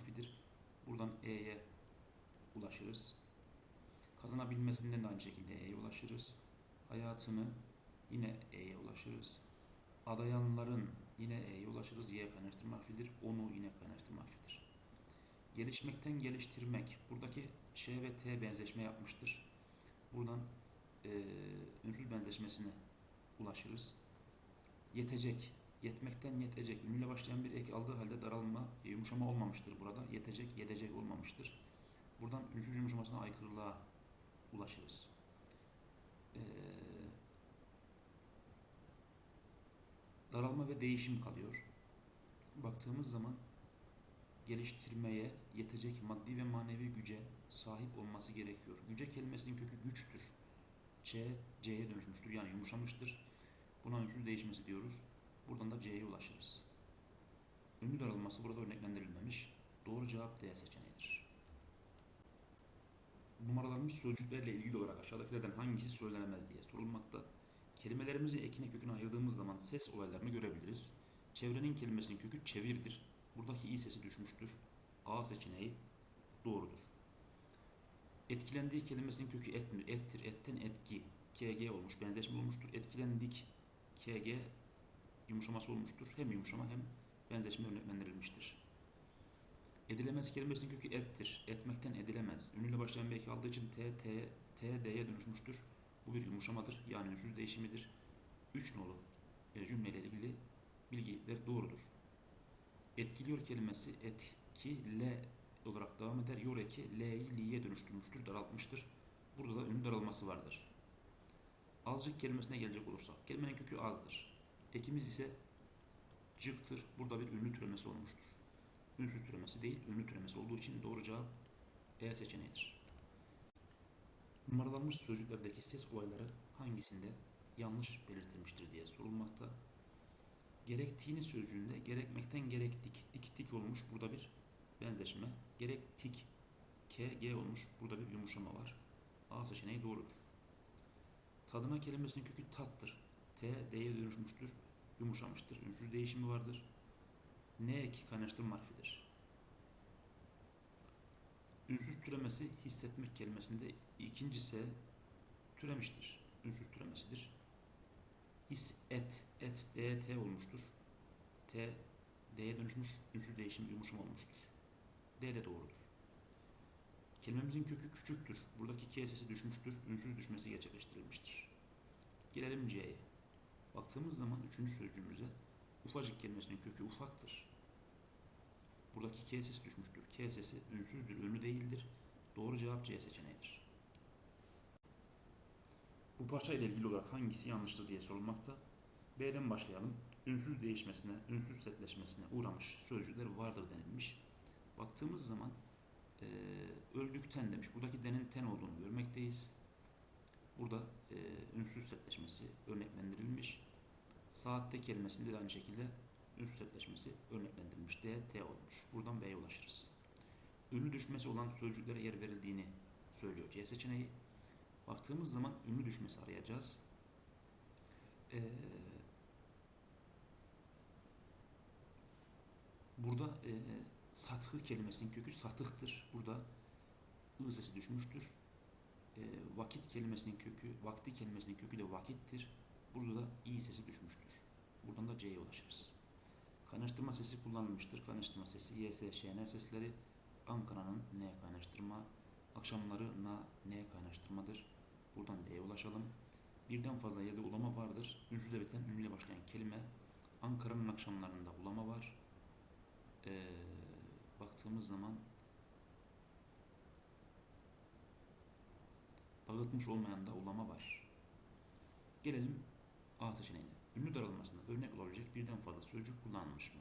harfidir. Buradan E'ye ulaşırız. Kazanabilmesinden de aynı şekilde E'ye ulaşırız. Hayatını yine E'ye ulaşırız. Adayanların yine E'ye ulaşırız. Y kaynaştırma harfidir. Onu yine kaynaştırma harfidir. Gelişmekten geliştirmek. Buradaki Ş ve T benzeşme yapmıştır. Buradan eee ünsüz benzeşmesine ulaşırız. Yetecek. Yetmekten yetecek. Ünlüyle başlayan bir ek aldığı halde daralma, yumuşama olmamıştır burada. Yetecek, yedecek olmamıştır. Buradan ünsüz yumuşamasına aykırılığa ulaşırız. Eee daralma ve değişim kalıyor. Baktığımız zaman geliştirmeye yetecek maddi ve manevi güce sahip olması gerekiyor. Güce kelimesinin kökü güçtür. Ç, C'ye dönüşmüştür. Yani yumuşamıştır. Buna ünsüz değişmesi diyoruz. Buradan da C'ye ulaşırız. Ünlü daralması burada örneklendirilmemiş. Doğru cevap D seçeneğidir. Numaralanmış sözcüklerle ilgili olarak aşağıdakilerden hangisi söylenemez diye sorulmakta. Kelimelerimizi ekine köküne ayırdığımız zaman ses olaylarını görebiliriz. Çevrenin kelimesinin kökü çevirdir. Buradaki i sesi düşmüştür. A seçeneği doğrudur. Etkilendiği kelimesinin kökü ettir, ettir, etten etki, kg olmuş, benzeşme olmuştur. Etkilendik, kg yumuşaması olmuştur. Hem yumuşama hem benzeşme örneklendirilmiştir. Edilemez kelimesinin kökü ettir. Etmekten edilemez. Ünlüyle başlayan bir aldığı için t, t, t, d'ye dönüşmüştür. Bu bir yumuşamadır. Yani ünsüz değişimidir. Üç nolu e, cümleyle ilgili bilgi ve doğrudur. Etkiliyor kelimesi etkile olarak devam eder. Yor eki l'yi li'ye dönüştürmüştür, daraltmıştır. Burada da ünlü daralması vardır. Azıcık kelimesine gelecek olursak, kelimenin kökü azdır. Ekimiz ise cıktır. Burada bir ünlü türemesi olmuştur. Ünsüz türemesi değil, ünlü türemesi olduğu için doğru cevap E seçeneğidir. Numaralanmış sözcüklerdeki ses olayları hangisinde yanlış belirtilmiştir diye sorulmakta. Gerektiğini sözcüğünde gerekmekten gerektik, dik dik olmuş burada bir benzeşme. Gerektik, k, g olmuş burada bir yumuşama var. A seçeneği doğrudur. Tadına kelimesinin kökü tattır. T, D'ye dönüşmüştür, yumuşamıştır. Ünsüz değişimi vardır. Ne eki kaynaştırma harfidir. Ünsüz türemesi hissetmek kelimesinde ikincisi türemiştir. Ünsüz türemesidir. His et, et, d, t olmuştur. T, d'ye dönüşmüş, ünsüz değişim yumuşama olmuştur. D de doğrudur. Kelimemizin kökü küçüktür. Buradaki K sesi düşmüştür. Ünsüz düşmesi gerçekleştirilmiştir. Gelelim C'ye. Baktığımız zaman üçüncü sözcüğümüze ufacık kelimesinin kökü ufaktır. Buradaki K sesi düşmüştür. K sesi ünsüzdür, ünlü değildir. Doğru cevap C seçeneğidir. Bu parça ile ilgili olarak hangisi yanlıştır diye sorulmakta. B'den başlayalım. Ünsüz değişmesine, ünsüz setleşmesine uğramış sözcükler vardır denilmiş. Baktığımız zaman e, öldükten demiş. Buradaki denin ten olduğunu görmekteyiz. Burada e, ünsüz setleşmesi örneklendirilmiş. Saatte kelimesinde de aynı şekilde ünsüz setleşmesi örneklendirilmiş. D, T olmuş. Buradan B'ye ulaşırız. Ünlü düşmesi olan sözcüklere yer verildiğini söylüyor C seçeneği. Baktığımız zaman ünlü düşmesi arayacağız. Ee, burada e, sathı kelimesinin kökü satıhtır. Burada ı sesi düşmüştür. E, vakit kelimesinin kökü, vakti kelimesinin kökü de vakittir. Burada da i sesi düşmüştür. Buradan da C'ye ulaşırız. Kaynaştırma sesi kullanılmıştır. Kaynaştırma sesi YS, ŞN sesleri Ankara'nın N kaynaştırma, akşamları na N kaynaştırmadır. Buradan D'ye ulaşalım. Birden fazla yerde ulama vardır. Ünsüzle biten ünlüyle başlayan kelime. Ankara'nın akşamlarında ulama var. Ee, baktığımız zaman dağıtmış olmayan da ulama var. Gelelim A seçeneğine. Ünlü daralmasında örnek olabilecek birden fazla sözcük kullanılmış mı?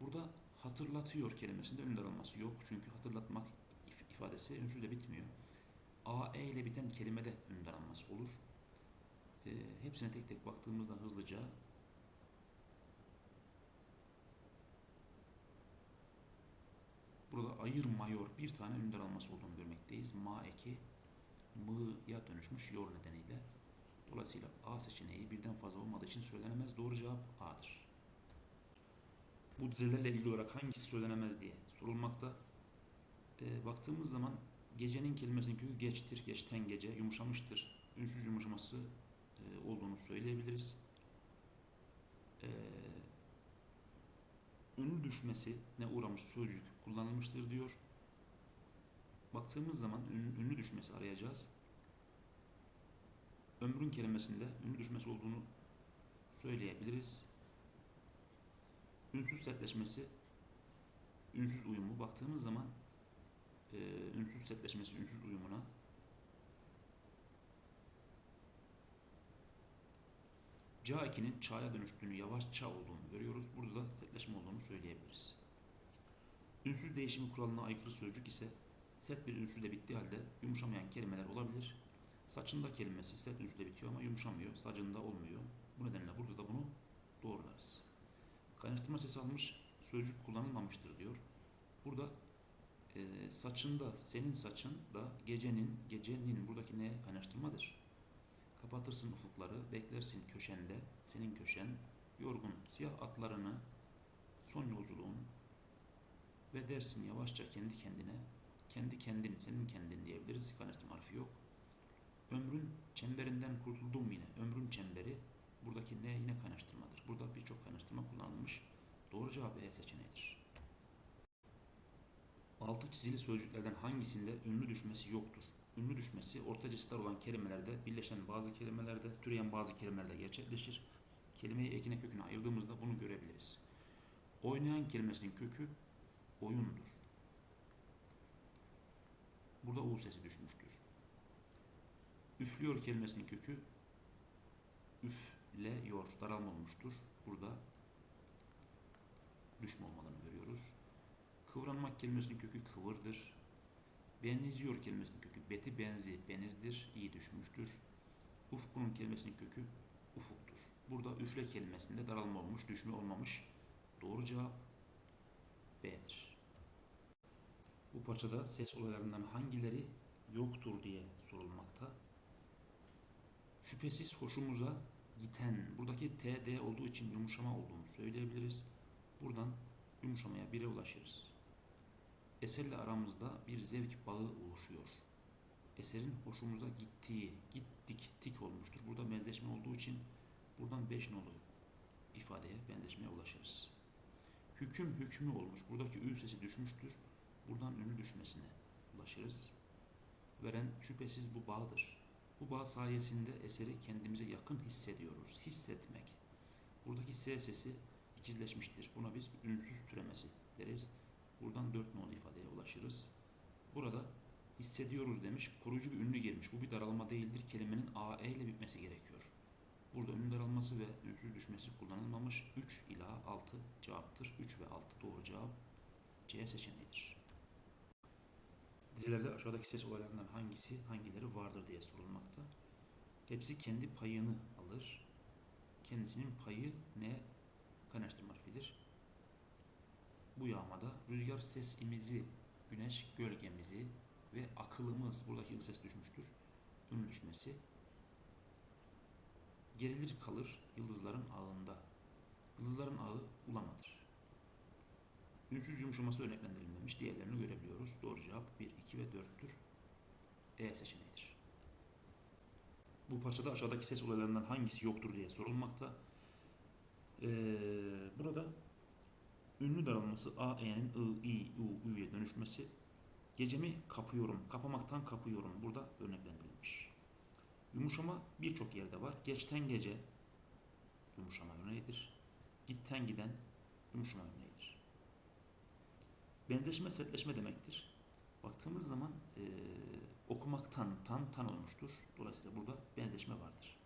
Burada hatırlatıyor kelimesinde ünlü daralması yok. Çünkü hatırlatmak if- ifadesi ünsüzle bitmiyor. A, E ile biten kelimede ünlü daralması olur. Ee, hepsine tek tek baktığımızda hızlıca Burada ayırmıyor bir tane ünlü daralması olduğunu görmekteyiz. Ma eki mı'ya dönüşmüş yor nedeniyle. Dolayısıyla A seçeneği birden fazla olmadığı için söylenemez. Doğru cevap A'dır. Bu dizelerle ilgili olarak hangisi söylenemez diye sorulmakta. Ee, baktığımız zaman gecenin kelimesinin kökü geçtir, geçten gece, yumuşamıştır. Ünsüz yumuşaması e, olduğunu söyleyebiliriz. Ee, ünlü düşmesi ne uğramış sözcük kullanılmıştır diyor. Baktığımız zaman ün- ünlü düşmesi arayacağız. Ömrün kelimesinde ünlü düşmesi olduğunu söyleyebiliriz. Ünsüz sertleşmesi, ünsüz uyumu baktığımız zaman e, ünsüz sertleşmesi, ünsüz uyumuna Ca2'nin ça'ya dönüştüğünü, yavaşça olduğunu görüyoruz. Burada da sertleşme olduğunu söyleyebiliriz. Ünsüz değişimi kuralına aykırı sözcük ise sert bir ünsüzle bittiği halde yumuşamayan kelimeler olabilir. Saçında kelimesi sert ünsüzle bitiyor ama yumuşamıyor. Sacında olmuyor. Bu nedenle burada da bunu doğrularız. Kaynaştırma sesi almış sözcük kullanılmamıştır diyor. Burada e, saçında, senin saçın da gecenin, gecenin buradaki ne kaynaştırmadır. Kapatırsın ufukları, beklersin köşende, senin köşen, yorgun siyah atlarını, son yolculuğun ve dersin yavaşça kendi kendine, kendi kendin, senin kendin diyebiliriz. Kaynaştırma harfi yok. Ömrün çemberinden kurtuldum yine. Ömrün çemberi buradaki ne yine kaynaştırmadır. Burada birçok kaynaştırma kullanılmış. Doğru cevap E seçeneğidir. Altı çizili sözcüklerden hangisinde ünlü düşmesi yoktur? Ünlü düşmesi orta cinsler olan kelimelerde, birleşen bazı kelimelerde, türeyen bazı kelimelerde gerçekleşir. Kelimeyi ekine köküne ayırdığımızda bunu görebiliriz. Oynayan kelimesinin kökü oyundur. Burada U sesi düşmüştür. Üflüyor kelimesinin kökü üfleyor, daralma olmuştur. Burada düşme olmadığını görüyoruz. Kıvranmak kelimesinin kökü kıvırdır. Benziyor kelimesinin kökü beti benzi, benizdir, iyi düşmüştür. Ufkunun kelimesinin kökü ufuktur. Burada üfle kelimesinde daralma olmuş, düşme olmamış. Doğru cevap B'dir. Bu parçada ses olaylarından hangileri yoktur diye sorulmakta. Şüphesiz hoşumuza giten, buradaki TD olduğu için yumuşama olduğunu söyleyebiliriz. Buradan yumuşamaya bire ulaşırız. Eserle aramızda bir zevk bağı oluşuyor. Eserin hoşumuza gittiği, gittik, tik olmuştur. Burada benzeşme olduğu için buradan 5 nolu ifadeye benzeşmeye ulaşırız. Hüküm hükmü olmuş. Buradaki ü sesi düşmüştür. Buradan ünlü düşmesine ulaşırız. Veren şüphesiz bu bağdır. Bu bağ sayesinde eseri kendimize yakın hissediyoruz. Hissetmek. Buradaki S sesi ikizleşmiştir. Buna biz ünsüz türemesi deriz. Buradan dört nolu ifadeye ulaşırız. Burada hissediyoruz demiş. Koruyucu bir ünlü gelmiş. Bu bir daralma değildir. Kelimenin AE ile bitmesi gerekiyor. Burada ünlü daralması ve ünsüz düşmesi kullanılmamış. 3 ila 6 cevaptır. 3 ve 6 doğru cevap C seçeneğidir. Dizilerde aşağıdaki ses olaylarından hangisi hangileri vardır diye sorulmakta. Hepsi kendi payını alır. Kendisinin payı ne? Kaynaştırma harfidir. Bu yağmada rüzgar sesimizi, güneş gölgemizi ve akılımız buradaki ses düşmüştür. Ünlü düşmesi. Gerilir kalır yıldızların ağında. Yıldızların ağı ulamadır. Ünsüz yumuşaması örneklendirilmemiş. Diğerlerini görebiliyoruz. Doğru cevap 1, 2 ve 4'tür. E seçeneğidir. Bu parçada aşağıdaki ses olaylarından hangisi yoktur diye sorulmakta. Ee, burada ünlü daralması a, e'nin i, i, u, ü'ye dönüşmesi gecemi kapıyorum, kapamaktan kapıyorum burada örneklendirilmiş. Yumuşama birçok yerde var. Geçten gece yumuşama örneğidir. Gitten giden yumuşama örneğidir. Benzeşme sertleşme demektir. Baktığımız zaman eee, okumaktan tan tan olmuştur. Dolayısıyla burada benzeşme vardır.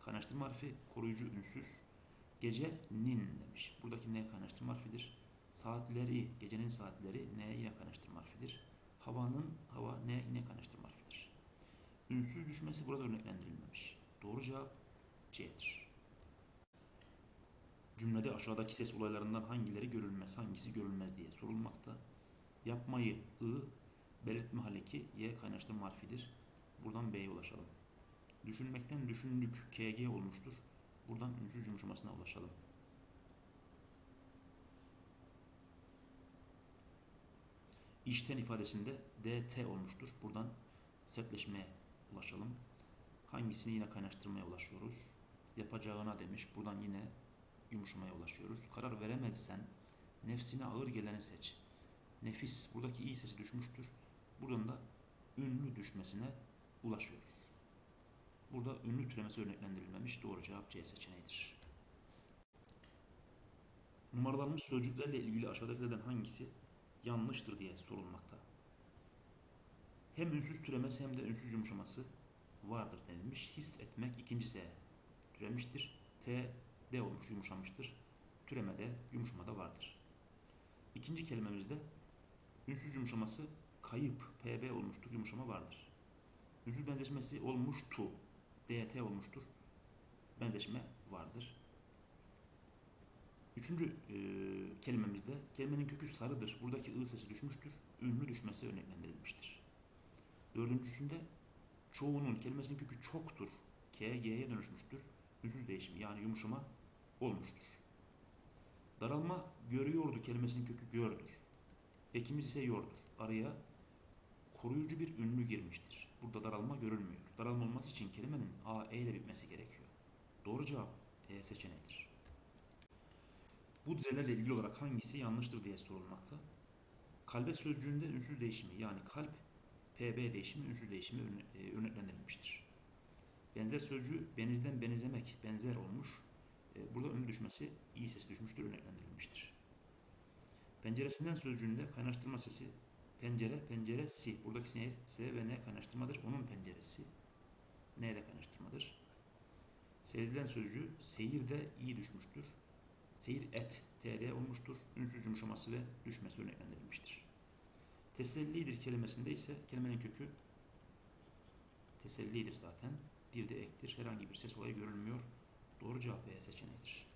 Kaynaştırma harfi koruyucu ünsüz. Gecenin demiş. Buradaki ne kaynaştırma harfidir. Saatleri, gecenin saatleri ne yine kaynaştırma harfidir. Havanın hava ne yine kaynaştırma harfidir. Ünsüz düşmesi burada örneklendirilmemiş. Doğru cevap C'dir. Cümlede aşağıdaki ses olaylarından hangileri görülmez, hangisi görülmez diye sorulmakta. Yapmayı ı, belirtme haleki y kaynaştırma harfidir. Buradan B'ye ulaşalım. Düşünmekten düşündük. KG olmuştur. Buradan ünsüz yumuşamasına ulaşalım. İşten ifadesinde DT olmuştur. Buradan sertleşmeye ulaşalım. Hangisini yine kaynaştırmaya ulaşıyoruz? Yapacağına demiş. Buradan yine yumuşamaya ulaşıyoruz. Karar veremezsen nefsine ağır geleni seç. Nefis buradaki iyi sesi düşmüştür. Buradan da ünlü düşmesine ulaşıyoruz. Burada ünlü türemesi örneklendirilmemiş. Doğru cevap C seçeneğidir. Numaralanmış sözcüklerle ilgili aşağıdakilerden hangisi yanlıştır diye sorulmakta. Hem ünsüz türemesi hem de ünsüz yumuşaması vardır denilmiş. His etmek ikincisi türemiştir. T D olmuş yumuşamıştır. Türemede yumuşamada vardır. İkinci kelimemizde ünsüz yumuşaması kayıp PB olmuştur. Yumuşama vardır. Ünsüz benzeşmesi olmuştu. DT olmuştur. Benzeşme vardır. Üçüncü e, kelimemizde kelimenin kökü sarıdır. Buradaki ı sesi düşmüştür. Ünlü düşmesi örneklendirilmiştir. Dördüncüsünde çoğunun kelimesinin kökü çoktur. K, G'ye dönüşmüştür. Ünsüz değişimi yani yumuşama olmuştur. Daralma görüyordu kelimesinin kökü gördür. Ekimiz ise yordur. Araya koruyucu bir ünlü girmiştir. Burada daralma görülmüyor. Daralma olması için kelimenin A, E ile bitmesi gerekiyor. Doğru cevap E seçeneğidir. Bu dizelerle ilgili olarak hangisi yanlıştır diye sorulmakta. Kalbe sözcüğünde ünsüz değişimi yani kalp PB değişimi ünsüz değişimi e, örneklendirilmiştir. Benzer sözcüğü benizden benzemek benzer olmuş. E, Burada ünlü düşmesi iyi sesi düşmüştür örneklendirilmiştir. Penceresinden sözcüğünde kaynaştırma sesi pencere penceresi. Buradaki S, S ve N kaynaştırmadır. Onun penceresi. N de kaynaştırmadır. Seyredilen sözcüğü seyirde iyi düşmüştür. Seyir et, td olmuştur. Ünsüz yumuşaması ve düşmesi örneklendirilmiştir. Tesellidir kelimesinde ise kelimenin kökü tesellidir zaten. Bir de ektir. Herhangi bir ses olayı görülmüyor. Doğru cevap B seçeneğidir.